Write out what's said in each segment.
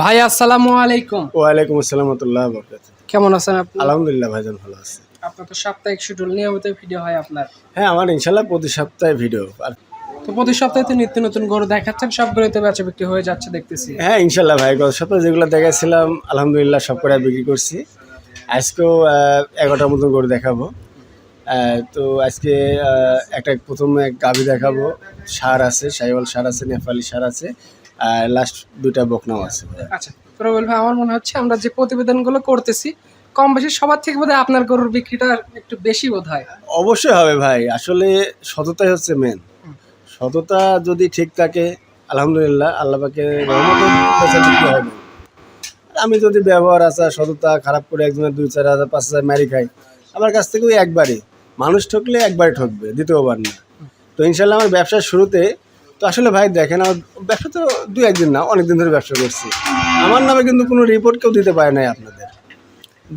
ভাই আসসালামু আলাইকুম। ওয়ালাইকুম আসসালাম রহমতুল্লাহ বরকাত। কেমন আছেন আপনি? আলহামদুলিল্লাহ ভাইজান ভালো আছে। আপনার তো সাপ্তাহিক শিডিউল নিয়মিত ভিডিও হয় আপনার। হ্যাঁ আমার ইনশাআল্লাহ প্রতি সপ্তাহে ভিডিও আর তো প্রতি সপ্তাহে তো নিত্য নতুন গরু দেখাচ্ছেন সবগুলোতে বেচা বিক্রি হয়ে যাচ্ছে দেখতেছি। হ্যাঁ ইনশাল্লাহ ভাই গত সপ্তাহে যেগুলো দেখাইছিলাম আলহামদুলিল্লাহ সব করে বিক্রি করছি। আজকেও এগারোটার মতন করে দেখাবো। তো আজকে একটা প্রথমে গাভি দেখাবো। সার আছে সাইওয়াল সার আছে নেপালি সার আছে। লাস্ট দুইটা বকনাও আছে আচ্ছা প্রবল ভাই আমার মনে হচ্ছে আমরা যে প্রতিবেদনগুলো করতেছি কম বেশি সবার থেকে বোধহয় আপনার গরুর বিক্রিটা একটু বেশি বোধ হয় অবশ্যই হবে ভাই আসলে সততাই হচ্ছে মেন সততা যদি ঠিক থাকে আলহামদুলিল্লাহ আল্লাহকে রহমতে বিক্রি হবে। আমি যদি ব্যবহার আচার সততা খারাপ করে একজনের দুই চার হাজার পাঁচ হাজার মারি খাই আমার কাছ থেকে ওই একবারই। মানুষ ঠকলে একবারই ঠকবে দ্বিতীয়বার না। তো ইনশাল্লাহ আমার ব্যবসার শুরুতে তো আসলে ভাই দেখেন আমার ব্যবসা তো দু একদিন না অনেক দিন ধরে ব্যবসা করছি। আমার নামে কিন্তু কোনো রিপোর্ট কেউ দিতে পারে নাই আপনাদের।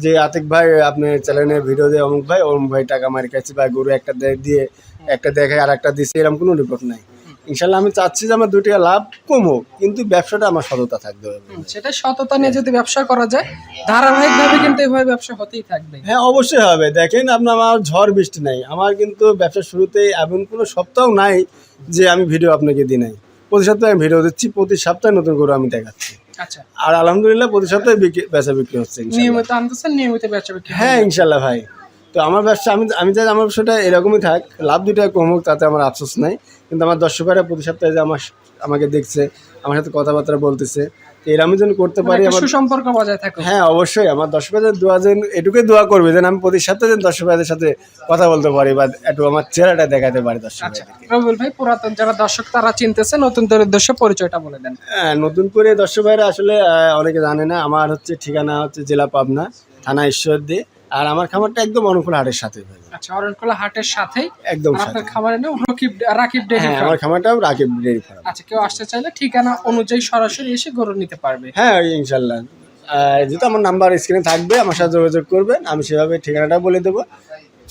যে আতিক ভাই, আপনি চ্যানেলে ভিডিও দিয়ে অমুক ভাই অমুক ভাই টাকা মারি খাচ্ছি ভাই গরু একটা দিয়ে একটা দেখে আর একটা দিচ্ছে এরকম কোনো রিপোর্ট নাই। ইনশাল্লাহ আমি চাচ্ছি যে আমার দু টাকা লাভ কমুক কিন্তু ব্যবসাটা আমার সততা থাকতে হবে। সেটা সততা নিয়ে যদি ব্যবসা করা যায় ধারাবাহিকভাবে কিন্তু এইভাবে ব্যবসা হতেই থাকবে। হ্যাঁ অবশ্যই হবে। দেখেন আপনার আমার ঝড় বৃষ্টি নাই। আমার কিন্তু ব্যবসা শুরুতেই এমন কোনো সপ্তাহ নাই যে আমি ভিডিও আপনাকে দিই নাই। প্রতি সপ্তাহে আমি ভিডিও দিচ্ছি প্রতি সপ্তাহে নতুন করে আমি দেখাচ্ছি। আচ্ছা। আর আলহামদুলিল্লাহ প্রতি সপ্তাহে বেচা বিক্রি হচ্ছে নিয়মিত আনতেছেন নিয়মিত বেচা বিক্রি হ্যাঁ ইনশাল্লাহ ভাই। তো আমার ব্যবসা আমি আমি চাই আমার ব্যবসাটা এরকমই থাক লাভ দুটা কম হোক তাতে আমার আফসোস নাই। কিন্তু আমার দর্শকেরা প্রতি সপ্তাহে যে আমার আমাকে দেখছে আমার সাথে কথাবার্তা বলতেছে এর আমি যেন করতে মানে পারি আমার সুসম্পর্ক বজায় থাকুক। হ্যাঁ অবশ্যই আমার দর্শকদের দোয়া যেন এটুকুই দোয়া করবে যেন আমি প্রতি সপ্তাহে যেন দর্শকদের সাথে কথা বলতে পারি বা একটু আমার চেহারাটা দেখাতে পারি আচ্ছা দর্শকদেরকে রবিউল ভাই পুরাতন যারা দর্শক তারা চিনতেছে নতুনদের উদ্দেশ্যে পরিচয়টা বলে দেন। হ্যাঁ নতুন করে দর্শক ভাইরা আসলে অনেকে জানে না আমার হচ্ছে ঠিকানা হচ্ছে জেলা পাবনা থানা ঈশ্বরদী। আর আমার খামারটা একদম অনুকূল হাটের সাথে। আচ্ছা অরণকোলা হাটের সাথেই একদম সাথে আপনার খামারের নাম রকিব রাকিব ডেইরি হ্যাঁ ফার্ম। আমার খামারটাও রাকিব ডেয়ারি ফার্ম। আচ্ছা কেউ আসতে চাইলে ঠিকানা অনুযায়ী সরাসরি এসে গরু নিতে পারবে। হ্যাঁ ওই ইনশাল্লাহ যেহেতু আমার নাম্বার স্ক্রিনে থাকবে আমার সাথে যোগাযোগ করবেন আমি সেভাবে ঠিকানাটা বলে দেবো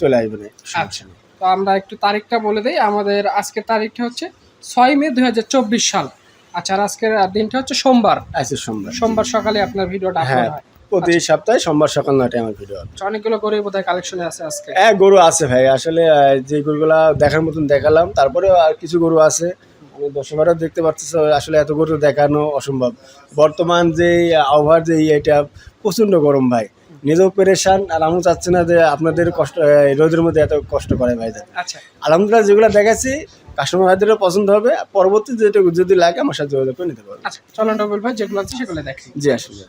চলে আসবেন আচ্ছা তো আমরা একটু তারিখটা বলে দিই। আমাদের আজকের তারিখটা হচ্ছে ছয় মে দু হাজার চব্বিশ সাল। আচ্ছা আজকের দিনটা হচ্ছে সোমবার। আজকে সোমবার। সোমবার সকালে আপনার ভিডিওটা হয়। প্রতি সপ্তাহে সোমবার সকাল নটায় আমার ভিডিও আচ্ছা, অনেকগুলো গরু বোধহয় কালেকশনে আছে আজকে? হ্যাঁ গরু আছে ভাই। আসলে যে গরুগুলা দেখার মতন দেখালাম তারপরে আর কিছু গরু আছে। আমি দর্শকরাও দেখতে পাচ্ছি আসলে এত গরু দেখানো অসম্ভব। বর্তমান যে আবহাওয়ার যে এটা প্রচণ্ড গরম ভাই। নিজেও পেরেশান আর আমিও চাচ্ছি না যে আপনাদের কষ্ট রোদের মধ্যে এত কষ্ট করে ভাই। আচ্ছা। আলহামদুলিল্লাহ যেগুলো দেখাচ্ছি কাস্টমার ভাইদেরও পছন্দ হবে। পরবর্তী যেটা যদি লাগে আমার সাথে যোগাযোগ করে নিতে পারবে আচ্ছা চলুন ভাই যেগুলো আছে সেগুলো দেখি। জি আসলে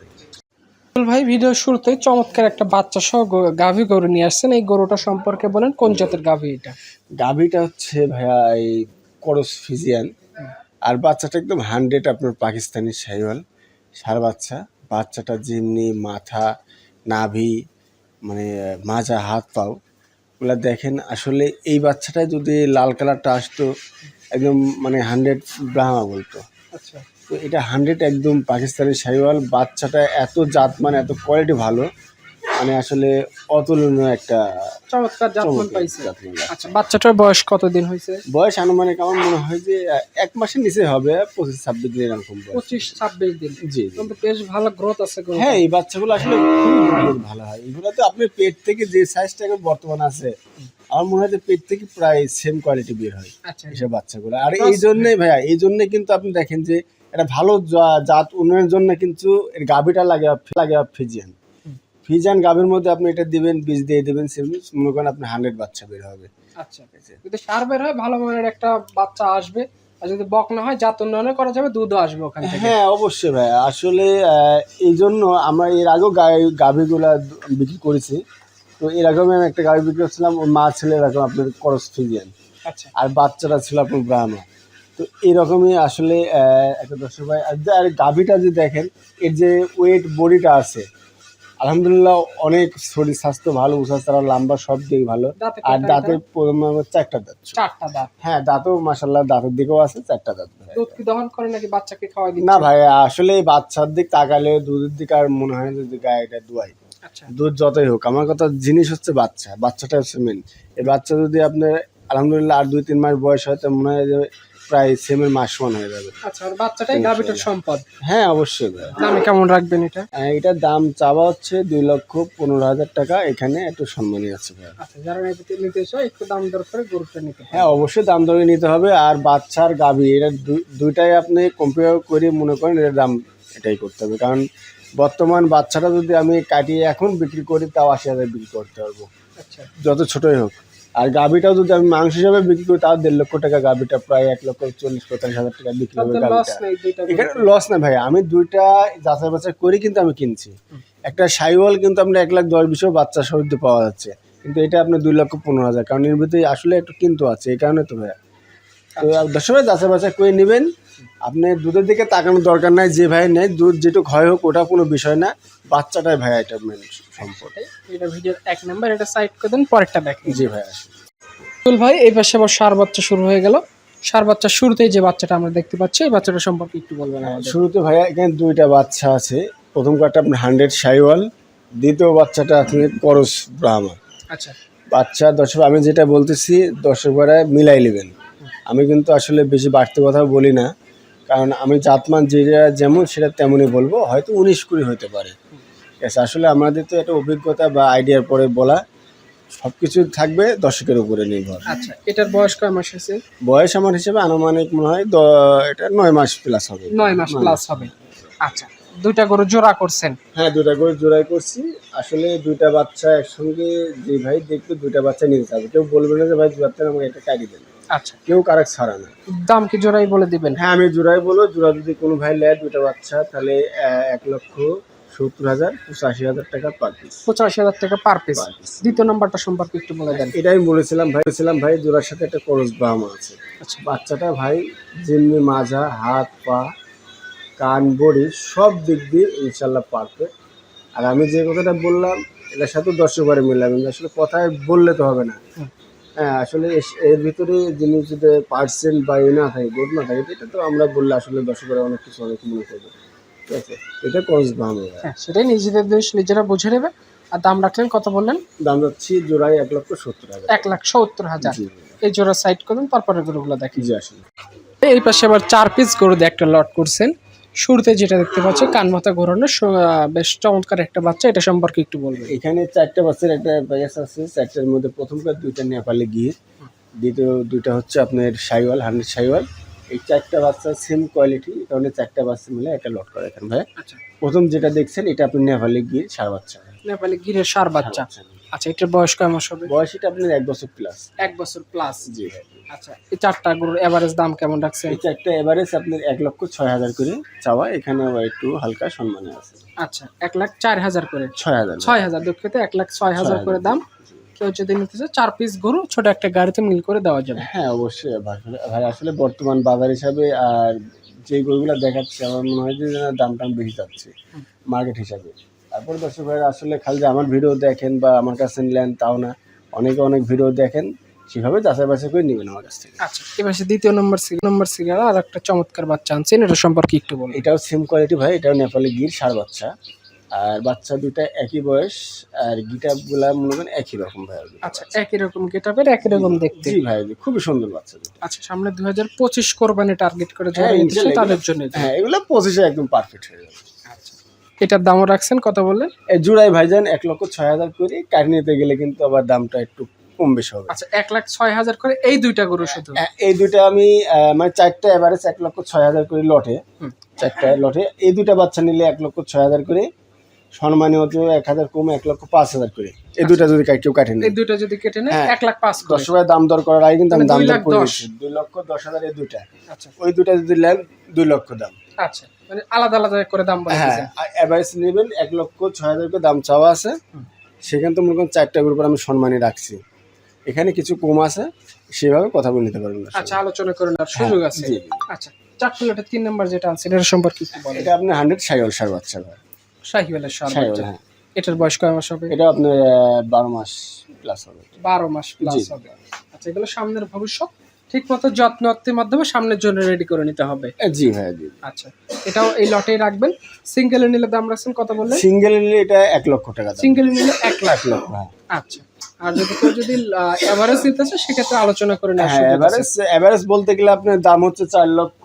ভাই ভিডিও শুরুতে চমৎকার একটা বাচ্চা সহ গাভী গরু নিয়ে আসছেন। এই গরুটা সম্পর্কে বলেন কোন জাতের গাভী এটা? গাভিটা হচ্ছে ভাইয়া এই করস ফিজিয়ান। আর বাচ্চাটা একদম হান্ড্রেড আপনার পাকিস্তানি শাহিওয়াল সার বাচ্চা। বাচ্চাটা যেমনি মাথা নাভি মানে মাজা হাত পাও। ওগুলো দেখেন আসলে এই বাচ্চাটায় যদি লাল কালারটা আসতো একদম মানে হান্ড্রেড ব্রাহ্মা বলতো। আচ্ছা। তো এটা হান্ড্রেড একদম পাকিস্তানি শাহিওয়াল বাচ্চাটা এত জাত মানে এত কোয়ালিটি ভালো। মানে আসলে অতুলনীয় একটা চমৎকার জাতমান পাইছে। আচ্ছা বাচ্চাটার বয়স কতদিন হয়েছে? বয়স আনুমানিক আমার মনে হয় যে এক মাসের নিচে হবে পঁচিশ ছাব্বিশ দিন এরকম পঁচিশ ছাব্বিশ দিন। জি। কিন্তু বেশ ভালো গ্রোথ আছে হ্যাঁ এই বাচ্চাগুলো আসলে গ্রোথ ভালো হয়। এগুলো তো আপনার পেট থেকে যে সাইজটা এখন বর্তমান আছে আমার মনে হয় যে পেট থেকে প্রায় সেম কোয়ালিটি বের হয় আচ্ছা। এসব বাচ্চাগুলো। আর এই জন্যই ভাইয়া এই জন্যই কিন্তু আপনি দেখেন যে এটা ভালো জাত উন্নয়নের জন্য কিন্তু এর গাভীটা লাগে লাগে ফিজিয়ান। ফিজিয়ান গাভীর মধ্যে আপনি এটা দিবেন বীজ দিয়ে দিবেন সেমনি মনে করেন আপনি হান্ড্রেড বাচ্চা বের হবে। আচ্ছা। যদি সার বের হয় ভালো মানের একটা বাচ্চা আসবে। আর যদি বক না হয় জাত উন্নয়ন করা যাবে দুধও আসবে ওখান হ্যাঁ অবশ্যই ভাই। আসলে এই জন্য আমরা এর আগেও গাভীগুলা বিক্রি করেছি। তো এর আগেও আমি একটা গাভী বিক্রি করছিলাম ওর মা ছেলে এরকম আপনার করস ফিজিয়ান। আচ্ছা। আর বাচ্চাটা ছিল আপনার ব্রাহ্মা তো এরকমই আসলে একটা দর্শক ভাই আর গাভীটা যে দেখেন এর যে ওয়েট বডিটা আছে আলহামদুলিল্লাহ অনেক শরীর স্বাস্থ্য ভালো উষা তারা লম্বা সব দিক ভালো। আর দাঁতের চারটা দাঁত। চারটা দাঁত। হ্যাঁ দাঁতও মাসাল্লাহ দাঁতের দিকেও আছে চারটা দাঁত। দুধ কি দহন করে নাকি বাচ্চাকে খাওয়াই দিচ্ছে? না ভাই আসলে বাচ্চার দিক তাকালে দুধের দিকে আর মনে হয় না যে গায়েটা দুয়াই। আচ্ছা। দুধ যতই হোক আমার কথা জিনিস হচ্ছে বাচ্চা বাচ্চাটা হচ্ছে মেন এই বাচ্চা যদি আপনার আলহামদুলিল্লাহ আর দুই তিন মাস বয়স হয় তো মনে হয় যে প্রায় সেমের মাস সমান হয়ে যাবে। আচ্ছা আর বাচ্চাটাই গাভিটার সম্পদ? হ্যাঁ অবশ্যই দামে কেমন রাখবেন এটা? এটার দাম চাওয়া হচ্ছে দুই লক্ষ পনেরো হাজার টাকা। এখানে একটু সম্মানী আছে ভাই। আচ্ছা যারা নিতে চায় একটু দাম দর করে গরুটা নিতে হ্যাঁ অবশ্যই দাম দরে নিতে হবে। আর বাচ্চার গাভী এটা দুই- দুইটাই আপনি কম্পেয়ার করে মনে করেন এটার দাম এটাই করতে হবে। কারণ বর্তমান বাচ্চাটা যদি আমি কাটিয়ে এখন বিক্রি করি তাও আশি হাজার বিক্রি করতে পারব। আচ্ছা। যত ছোটই হোক। আর গাভীটাও যদি আমি মাংস হিসাবে বিক্রি করি তাও দেড় লক্ষ টাকা গাভীটা প্রায় এক লক্ষ চল্লিশ পঁয়তাল্লিশ হাজার টাকা বিক্রি হবে গাভীটা। এখানে লস না ভাই আমি দুইটা যাচাই বাছাই করি কিন্তু আমি কিনছি। একটা সাইওয়াল কিন্তু আপনার এক লাখ দশ বিশেও বাচ্চা সহিত পাওয়া যাচ্ছে। কিন্তু এটা আপনার দুই লক্ষ পনেরো হাজার কারণ এর ভিতরে আসলে একটু কিন্তু আছে এই কারণে তো ভাইয়া। তো দর্শক ভাই যাচাই বাছাই করে নেবেন। আপনি দুধের দিকে তাকানোর দরকার নাই যে ভাই নেই দুধ যেটুকু হয় হোক ওটা কোনো বিষয় না। বাচ্চাটাই ভাই এটা মেন সম্পদ এটা ভিডিওর এক নাম্বার এটা সাইড করে দেন পরেরটা দেখেন। জি ভাই আসুন। তুল ভাই এই পাশে আবার সার বাচ্চা শুরু হয়ে গেল। সার বাচ্চা শুরুতেই যে বাচ্চাটা আমরা দেখতে পাচ্ছি এই বাচ্চাটা সম্পর্কে একটু বলবেন আমাদের। শুরুতে ভাইয়া এখানে দুইটা বাচ্চা আছে। প্রথম আপনার হান্ড্রেড সাইওয়াল দ্বিতীয় বাচ্চাটা আছে করস ব্রাহ্মা আচ্ছা। বাচ্চা দর্শক আমি যেটা বলতেছি দর্শক মিলাই নেবেন। আমি কিন্তু আসলে বেশি বাড়তি কথা বলি না কারণ আমি জাতমান যেটা যেমন সেটা তেমনই বলব। হয়তো উনিশ কুড়ি হতে পারে। আছে আসলে আমাদের তো একটা অভিজ্ঞতা বা আইডিয়ার পরে বলা সব কিছু থাকবে দর্শকের উপরে নির্ভর। আচ্ছা এটার বয়স কয় মাস হয়েছে? বয়স আমার হিসেবে আনুমানিক মনে হয় এটা নয় মাস প্লাস হবে। নয় মাস প্লাস হবে। আচ্ছা দুইটা গরু জোড়া করছেন। হ্যাঁ দুইটা করে জোড়াই করছি। আসলে দুইটা বাচ্চা একসঙ্গে যে ভাই দেখবে দুইটা বাচ্চা নিতে চাবে। কেউ বলবে না যে ভাই দু বাচ্চা আমাকে একটা কাটি দেন। আচ্ছা। কেউ কারেক্ট ছাড়া না। দাম কি জোড়াই বলে দিবেন? হ্যাঁ আমি জোড়াই বলো জোড়া যদি কোনো ভাই নেয় দুইটা বাচ্চা তাহলে এক লক্ষ সত্তর হাজার পঁচাশি হাজার টাকা পার পিস পঁচাশি হাজার টাকা পার পিস। দ্বিতীয় নাম্বারটা সম্পর্কে একটু বলে দেন। এটাই আমি বলেছিলাম ভাই বলেছিলাম ভাই জোড়ার সাথে একটা করস ব্রাহ্মা আছে। আচ্ছা। বাচ্চাটা ভাই যেমনি মাজা হাত পা কান বডি সব দিক দিয়ে ইনশাল্লাহ পারফেক্ট আর আমি যে কথাটা বললাম এটার সাথে দর্শকবারে মিললাম। আসলে কথায় বললে তো হবে না। হ্যাঁ আসলে এর ভিতরে জিনিস যদি পার্সেন্ট বা এ না থাকে বোধ না থাকে এটা তো আমরা বললে আসলে দর্শকরা অনেক কিছু অনেক মনে করবে। আছে এটা করস ব্রাহ্মা হ্যাঁ সেটাই নিজেদের দেশ নিজেরা বুঝে নেবে। আর দাম রাখলেন কত বললেন? দাম যাচ্ছি জোড়ায় এক লক্ষ সত্তর হাজার। এক লাখ সত্তর হাজার। এই জোড়া সাইড করুন তারপরে গরুগুলো দেখি জি আসলে এই পাশে আবার চার পিস গরু দিয়ে একটা লট করছেন। শুরুতে যেটা দেখতে পাচ্ছি কান মাথা ঘোরানো বেশ চমৎকার একটা বাচ্চা এটা সম্পর্কে একটু বলবেন। এখানে চারটা বাচ্চার একটা ব্যাস আছে চারটার মধ্যে প্রথমকার দুইটা নেপালি গিয়ে দ্বিতীয় দুইটা হচ্ছে আপনার সাইওয়াল হান্ড্রেড সাইওয়াল। এই চারটা বাচ্চা সেম কোয়ালিটি এই কারণে চারটা বাচ্চা মিলে একটা লট করে এখানে ভাই। আচ্ছা। প্রথম যেটা দেখছেন এটা আপনি নেপালি গিয়ে সার বাচ্চা। নেপালি গিরের সার বাচ্চা। আচ্ছা এটার বয়স কয় মাস হবে? বয়স এটা আপনার এক বছর প্লাস এক বছর প্লাস জি। আচ্ছা এই চারটা গরুর এভারেজ দাম কেমন রাখছে এই চারটা এভারেজ আপনার এক লক্ষ ছয় হাজার করে চাওয়া এখানে আবার একটু হালকা সম্মানে আছে। আচ্ছা এক লাখ চার হাজার করে। ছয় হাজার। ছয় হাজার দুঃখিত এক লাখ ছয় হাজার করে দাম। কেউ যদি নিতে চায় চার পিস গরু ছোট একটা গাড়িতে মিল করে দেওয়া যাবে। হ্যাঁ অবশ্যই ভাই। আসলে বর্তমান বাজার হিসাবে আর যে গরুগুলো দেখাচ্ছে আমার মনে হয় যে দাম টাম বেশি যাচ্ছে মার্কেট হিসাবে। তারপর দর্শক ভাইরা আসলে খালি আমার ভিডিও দেখেন বা আমার কাছে নিলেন তাও না অনেকে অনেক ভিডিও দেখেন সেভাবে যাচাই বাছাই করে নেবেন আমার কাছ থেকে। আচ্ছা এবার সে দ্বিতীয় নম্বর সিরিয়াল নম্বর সিরিয়াল আর একটা চমৎকার বাচ্চা আনছেন এটা সম্পর্কে একটু বলুন। এটাও সেম কোয়ালিটি ভাই এটাও নেপালি গির সার বাচ্চা। আর বাচ্চা দুটা একই বয়স আর গিটারগুলা মনে করেন একই রকম ভাই আচ্ছা একই রকম গেটাপের একই রকম দেখতে। জি ভাই খুবই সুন্দর বাচ্চা দুটো আচ্ছা সামনে দুই হাজার পঁচিশ কোরবানি টার্গেট করে যারা হ্যাঁ, ইনশাল্লাহ, তাদের জন্য। হ্যাঁ এগুলো পঁচিশে একদম পারফেক্ট হয়ে যাবে। আচ্ছা এটার দামও রাখছেন কত এই জুড়াই ভাইজান এক লক্ষ ছয় হাজার করে। কাটি নিতে গেলে কিন্তু আবার দামটা একটু কম বেশি হবে। আচ্ছা এক লাখ ছয় হাজার করে এই দুইটা গরু শুধু? এই দুইটা আমি মানে চারটা এভারেজ এক লক্ষ ছয় হাজার করে লটে। চারটা লটে। এই দুইটা বাচ্চা নিলে এক লক্ষ ছয় হাজার করে। সম্মানীয় হতো এক হাজার কম এক লক্ষ পাঁচ হাজার করে। এই দুইটা যদি কেউ কাটে এই নেয় দুইটা যদি কেটে নেয় হ্যাঁ। এক লাখ পাঁচ দশ টাকায় দাম দর করার আগে কিন্তু আমি দাম দর করে। দুই লক্ষ দশ হাজার এই দুইটা। আচ্ছা। ওই দুইটা যদি নেন দুই লক্ষ দাম। আচ্ছা। মানে আলাদা আলাদা করে দাম হ্যাঁ দিয়েছেন। এভারেজ নেবেন এক লক্ষ ছয় হাজার করে দাম চাওয়া আছে। সেখানে তো মনে করেন চারটা গ্রুপের আমি সম্মানী রাখছি। এখানে কিছু কম আছে সেভাবে কথা বলে নিতে পারবেন আচ্ছা আলোচনা করে নেওয়ার সুযোগ আছে। হ্যাঁ, জি, জি। আচ্ছা চার প্লেটের তিন নম্বর যেটা আনছেন এটার সম্পর্কে এটা আপনি হান্ড্রেড সাইওয়াল সার বাচ্চা শাহিওয়ালের সার হ্যাঁ। এটার বয়স কয় মাস হবে? এটা আপনার বারো মাস প্লাস হবে। বারো মাস প্লাস হবে। আচ্ছা এগুলো সামনের ভবিষ্যৎ। ঠিক মতো যত্ন আত্মের মাধ্যমে সামনের জন্য রেডি করে নিতে হবে। জি হ্যাঁ জি। আচ্ছা এটাও এই লটেই রাখবেন। সিঙ্গেলে নিলে দাম রাখছেন কত বললেন? সিঙ্গেল নিলে এটা এক লক্ষ টাকা সিঙ্গেল সিঙ্গেলে নিলে এক লাখ। লক্ষ হ্যাঁ। আচ্ছা আর যদি কেউ যদি এভারেজ নিতে চায় সেক্ষেত্রে আলোচনা করে নেওয়ার হ্যাঁ। এভারেজ এভারেজ বলতে গেলে আপনার দাম হচ্ছে চার লক্ষ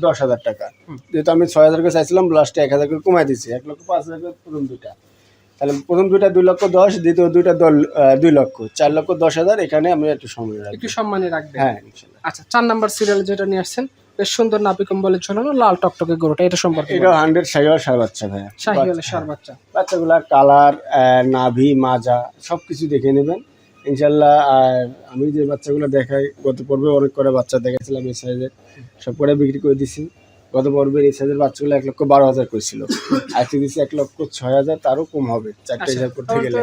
দশ হাজার টাকা। যেহেতু আমি ছয় হাজার করে চাইছিলাম লাস্টে এক হাজার করে কমাই দিচ্ছি এক লক্ষ পাঁচ হাজার করে প্রথম দুইটা। তাহলে প্রথম দুইটা দুই লক্ষ দশ দ্বিতীয় দুইটা দল- দুই লক্ষ। চার লক্ষ দশ হাজার এখানে আমি একটু সময় রাখব। একটু সম্মানে রাখবেন। হ্যাঁ আচ্ছা চার নাম্বার সিরিয়াল যেটা নিয়ে আসছেন বেশ সুন্দর নাপি কম্বলের ঝোলানো লাল টকটকে গরুটা এটা সম্পর্কে এটাও হান্ড্রেড সাইওয়াল সার বাচ্চা শাহিওয়ালের সার বাচ্চা। বাচ্চাগুলা কালার নাভি মাজা সব কিছু দেখে নেবেন। ইনশাল্লাহ আর আমি যে বাচ্চাগুলো দেখাই গত পর্বে অনেক করে বাচ্চা দেখেছিলাম এই সাইজের সব করে বিক্রি করে দিছি। গত পর্বের এই সাইজের বাচ্চাগুলো এক লক্ষ বারো হাজার করেছিল। আজকে দিচ্ছি এক লক্ষ ছয় হাজার তারও কম হবে চারটে হিসাব করতে গেলে।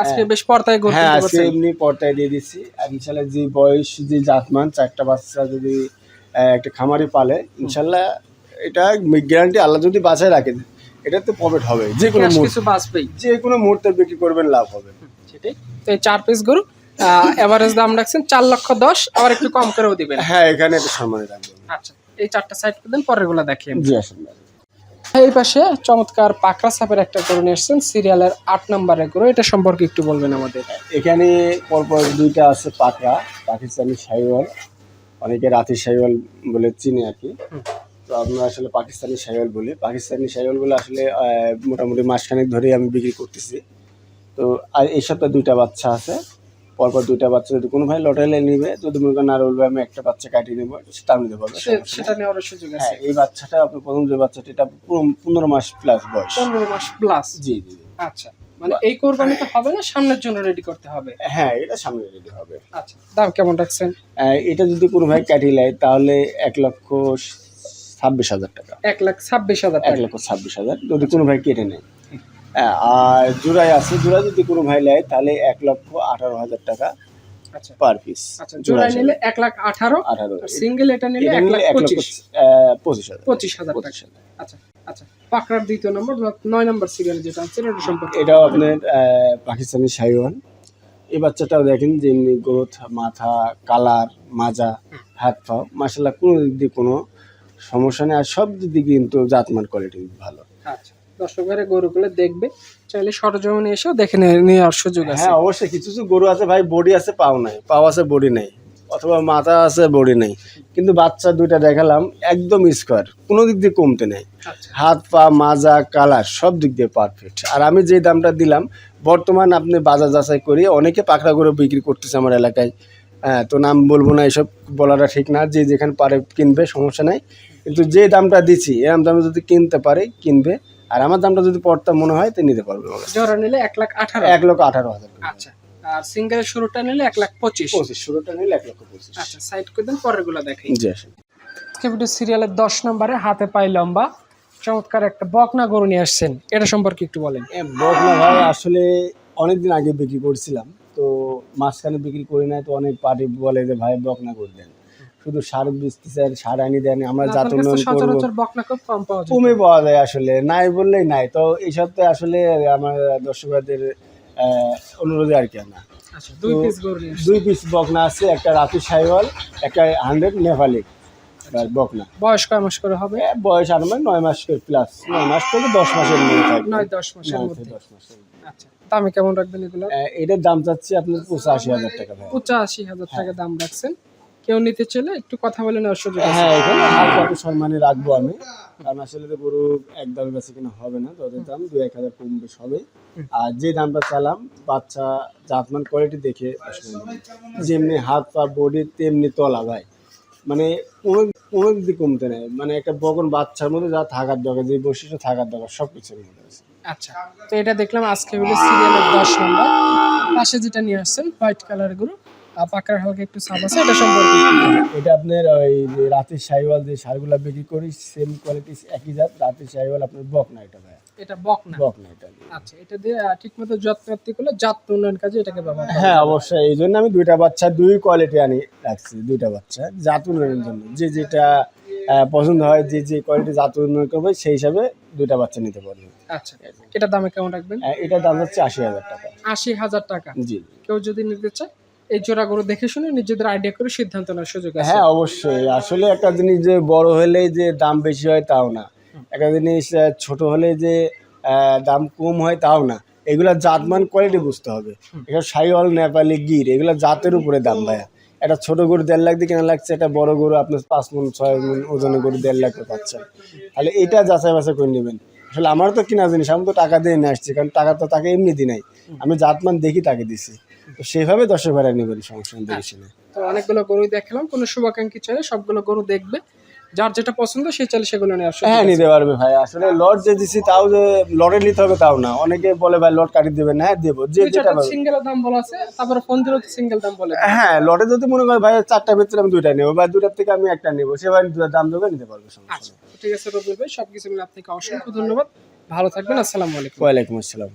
আজকে বেশ পর্দায় হ্যাঁ আজকে এমনি পর্দায় দিয়ে দিচ্ছি আর ইনশাল্লাহ যে বয়স যে জাতমান চারটা বাচ্চা যদি একটা খামারি পালে ইনশাল্লাহ এটা গ্যারান্টি আল্লাহ যদি বাঁচায় রাখে এটা তো প্রফিট হবে। যে কোনো কিছু বাঁচবেই। যে কোনো মুহূর্তে বিক্রি করবেন লাভ হবে। সেটাই। তো এই চার পিস গরু এভারেজ দাম রাখছেন চার লক্ষ দশ আবার একটু কম করেও দিবেন। হ্যাঁ এখানে একটু সম্মানে রাখবেন আচ্ছা এই চারটা সাইড করে দেন পরেরগুলা দেখি আমি। জি আসেন। এই পাশে চমৎকার পাকড়া সাপের একটা গরু নিয়ে এসেছেন সিরিয়ালের আট নম্বরের গরু এটা সম্পর্কে একটু বলবেন আমাদের। এখানে পরপর দুইটা আছে পাকড়া পাকিস্তানি শাহিওয়াল অনেকে রাতি শাহিওয়াল বলে চিনি আর কি। তো আমরা আসলে পাকিস্তানি শাহিওয়াল বলি। পাকিস্তানি শাহিওয়ালগুলো আসলে মোটামুটি মাসখানেক ধরেই আমি বিক্রি করতেছি। তো আর এই সপ্তাহে দুইটা বাচ্চা আছে। পরপর দুইটা বাচ্চা যদি কোনো ভাই লটাইলে নিবে যদি মনে করেন আর বলবে আমি একটা বাচ্চা কাটিয়ে নেব সেটা আমি দেবো। সেটা নেওয়ার সুযোগ আছে। হ্যাঁ এই বাচ্চাটা আপনার প্রথম যে বাচ্চাটা এটা পনেরো মাস প্লাস বয়স। পনেরো মাস প্লাস জি জি। আচ্ছা। মানে এই কোরবানিতে হবে না সামনের জন্য রেডি করতে হবে। হ্যাঁ এটা সামনে রেডি হবে। আচ্ছা দাম কেমন রাখছেন? এটা যদি কোনো ভাই কাটিয়ে নেয় তাহলে এক লক্ষ ছাব্বিশ হাজার টাকা। এক লাখ ছাব্বিশ হাজার এক লক্ষ ছাব্বিশ হাজার যদি কোনো ভাই কেটে নেয়। আর জোড়ায় আছে জোড়া যদি কোনো ভাই নেয় তাহলে এক লক্ষ আঠারো হাজার টাকা আচ্ছা। পার পিস আচ্ছা জোড়ায় নিলে এক লাখ আঠারো আঠারো। সিঙ্গেল এটা নিলে এক লাখ পঁচিশ। পঁচিশ হাজার পঁচিশ হাজার। আচ্ছা আচ্ছা। পাকড়ার দ্বিতীয় নম্বর নয় নম্বর সিরিয়াল যেটা আছে এটা সম্পর্কে। এটাও আপনার পাকিস্তানি শাহিওয়ান। এই বাচ্চাটাও দেখেন যে এমনি গ্রোথ মাথা কালার মাজা হাত পা মাসাল্লাহ কোনো দিক দিয়ে কোনো সমস্যা নেই। আর সব দিক দিয়ে কিন্তু জাতমান কোয়ালিটি ভালো। আচ্ছা দর্শক ভাইরা গরুগুলো দেখবে। চাইলে সরজমিনে এসেও দেখে নেওয়ার সুযোগ আছে। হ্যাঁ অবশ্যই। কিছু কিছু গরু আছে ভাই বডি আছে পাও নাই। পাও আছে বডি নেই। অথবা মাথা আছে বডি নেই। কিন্তু বাচ্চা দুইটা দেখালাম একদম স্কোয়ার কোনো দিক দিয়ে কমতে নেই। আচ্ছা। হাত পা মাজা কালার সব দিক দিয়ে পারফেক্ট আর আমি যে দামটা দিলাম বর্তমান আপনি বাজার যাচাই করে অনেকে পাকড়া করে বিক্রি করতেছে আমার এলাকায়। হ্যাঁ তো নাম বলব না এসব বলাটা ঠিক না যে যেখানে পারে কিনবে সমস্যা নাই। কিন্তু যে দামটা দিচ্ছি এরকম দামে যদি কিনতে পারে কিনবে। আর আমার দামটা যদি পড়তা মনে হয় তো নিতে পারবে নিলে এক লাখ আঠারো এক লক্ষ আঠারো হাজার। আচ্ছা। আর সিঙ্গেলের শুরুটা নিলে এক লাখ পঁচিশ। পঁচিশ শুরুটা নিলে এক লক্ষ পঁচিশ। আচ্ছা সাইড করে দেন পরেরগুলো দেখি জি আসেন। ভিডিও সিরিয়ালের দশ নম্বরে হাতে পাই লম্বা চমৎকার একটা বকনা গরু নিয়ে আসছেন। এটা সম্পর্কে একটু বলেন। বকনা ভাই আসলে অনেকদিন আগে বিক্রি করছিলাম তো মাঝখানে বিক্রি করি নাই তো অনেক পার্টি বলে যে ভাই বকনা করে দেন। শুধু সার বেচতে চান সার আনি দেন আমরা জাত উন্নয়ন করব। খুব কম পাওয়া যায়। কমে পাওয়া যায় আসলে নাই বললেই নাই। তো এই সপ্তাহে আসলে আমার দর্শকদের অনুরোধে আর কি না আচ্ছা দুই পিস বকনা আছে একটা রাতি সাইওয়াল একটা হান্ড্রেড নেপালি বকনা। বয়স কয় মাস করে হবে? বয়স বয়স আনুমানিক নয় মাস প্লাস নয় মাস থেকে দশ মাসের মধ্যে থাকবে। নয় দশ মাসের মধ্যে। দশ মাসের আচ্ছা দামে কেমন রাখবেন এগুলো? এটার দাম চাচ্ছি আপনার পঁচাশি হাজার টাকা পঁচাশি হাজার টাকা দাম রাখছেন। কেউ নিতে চাইলে একটু কথা বলে নেওয়ার সুযোগ হ্যাঁ এখানে হালকা একটু সম্মানে রাখব আমি। কারণ আসলে তো গরু এক দামে বেশি কিনা হবে না তো ওদের দাম দু এক হাজার কম বেশ হবে আর যে দামটা চালাম বাচ্চা জাতমান কোয়ালিটি দেখে। যেমনি হাত পা বডি তেমনি তলা ভাই। মানে কোনো কোনো দিক কমতে নেই। মানে একটা বগন বাচ্চার মধ্যে যা থাকার দরকার যে বৈশিষ্ট্য থাকার দরকার সব কিছুর মধ্যে আছে। আচ্ছা তো এটা দেখলাম আজকে হলো সিরিয়ালের দশ নম্বর পাশে যেটা নিয়ে আসছেন হোয়াইট কালারগুলো পাকার হালকা একটু সাপ আছে এটা সম্পর্কে এটা আপনার ওই যে রাতের শাহিওয়াল যে সারগুলা বিক্রি করি সেম কোয়ালিটি একই জাত রাতের শাহিওয়াল আপনার বক না এটা ভাই এটা বক না? বক না এটা আচ্ছা এটা দিয়ে ঠিক মতো যত্নার্থী করলে জাত উন্নয়ন কাজে এটাকে ব্যবহার হ্যাঁ অবশ্যই এই জন্য আমি দুইটা বাচ্চা দুই কোয়ালিটি আনি রাখছি দুইটা বাচ্চা জাত উন্নয়নের জন্য। যে যেটা পছন্দ হয় যে যে কোয়ালিটি জাত উন্নয়ন করবে সেই হিসাবে দুইটা বাচ্চা নিতে পারবে। আচ্ছা এটা দামে কেমন রাখবেন? এটার দাম হচ্ছে আশি হাজার টাকা। আশি হাজার টাকা। জি। কেউ যদি নিতে চায় এই জোড়াগুলো দেখে শুনে নিজেদের আইডিয়া করে সিদ্ধান্ত নেওয়ার সুযোগ আছে। হ্যাঁ অবশ্যই। আসলে একটা জিনিস যে বড় হলেই যে দাম বেশি হয় তাও না। একটা জিনিস ছোট হলে যে দাম কম হয় তাও না। এগুলা জাতমান কোয়ালিটি বুঝতে হবে। এগুলো সাইওয়াল নেপালি গির এগুলো জাতের উপরে দাম ভাইয়া। একটা ছোট গরু দেড় লাখ দিয়ে কেনা লাগছে একটা বড় গরু আপনার পাঁচ মন ছয় মন ওজনের গরু দেড় লাখ পাচ্ছেন। তাহলে এটা যাচাই বাছাই করে নেবেন। আসলে আমার তো কিনা জিনিস, আমি তো টাকা দিয়ে নিয়ে আসছি, কারণ টাকা তো তাকে এমনি দিই নাই। আমি জাতমান দেখি তাকে দিছি। তো সেভাবে দশের ভাড়া নেবেন সমস্যা নেই তো অনেকগুলো গরুই দেখলাম, কোনো শুভাকাঙ্ক্ষী চাইলে সবগুলো গরু দেখবে। যার যেটা পছন্দ সে চাইলে সেগুলো নিয়ে আসবে হ্যাঁ নিতে পারবে ভাই। আসলে লট যে দিছি তাও যে লটে নিতে হবে তাও না। অনেকে বলে ভাই লট কাটি দেবেন। হ্যাঁ দেবো। যে যেটা সিঙ্গেল দাম বলা আছে তারপরে ফোন দিলেও সিঙ্গেল দাম বলে। হ্যাঁ লটে যদি মনে করে ভাই চারটা ভিতরে আমি দুইটা নেব বা দুটার থেকে আমি একটা নেব সে ভাই দাম দেবে নিতে পারবে আচ্ছা ঠিক আছে রবিউল ভাই সবকিছু মিলে আপনাকে অসংখ্য ধন্যবাদ। ভালো থাকবেন আসসালামু আলাইকুম। ওয়ালাইকুম আসসালাম।